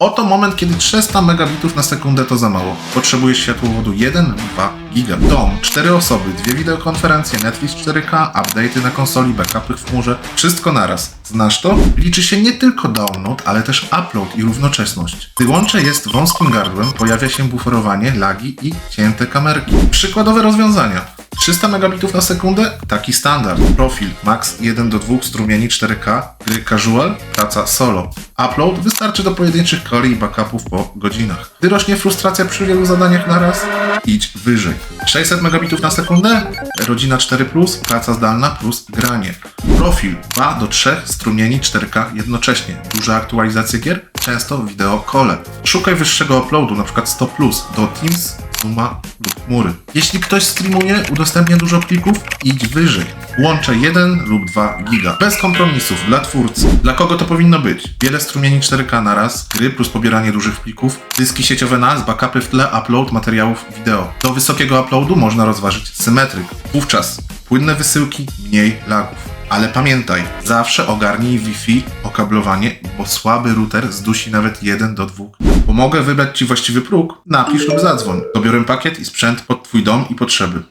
Oto moment, kiedy 300 megabitów na sekundę to za mało. Potrzebujesz światłowodu 1 lub 2 giga. Dom, 4 osoby, dwie wideokonferencje, Netflix 4K, update'y na konsoli, backupy w chmurze. Wszystko naraz. Znasz to? Liczy się nie tylko download, ale też upload i równoczesność. Gdy łącze jest wąskim gardłem, pojawia się buforowanie, lagi i cięte kamerki. Przykładowe rozwiązania. 300 megabitów na sekundę? Taki standard. Profil max 1 do 2 strumieni 4K, gry casual, praca solo. Upload wystarczy do pojedynczych koli i backupów po godzinach. Gdy rośnie frustracja przy wielu zadaniach naraz, idź wyżej. 600 megabitów na sekundę? Rodzina 4+, praca zdalna plus granie. Profil 2 do 3 strumieni 4K jednocześnie. Duże aktualizacje gier? Często wideo kole. Szukaj wyższego uploadu, np. 100 do Teams, Zooma chmury. Jeśli ktoś streamuje, udostępnia dużo plików, idź wyżej. Łączę 1 lub 2 giga. Bez kompromisów, dla twórcy. Dla kogo to powinno być? Wiele strumieni 4K na raz, gry plus pobieranie dużych plików, dyski sieciowe NAS, backupy w tle, upload materiałów wideo. Do wysokiego uploadu można rozważyć symetryk. Wówczas płynne wysyłki, mniej lagów. Ale pamiętaj, zawsze ogarnij Wi-Fi, okablowanie, bo słaby router zdusi nawet 1 do 2. Pomogę wybrać Ci właściwy próg? Napisz lub zadzwoń. Dobiorę pakiet i sprzęt pod Twój dom i potrzeby.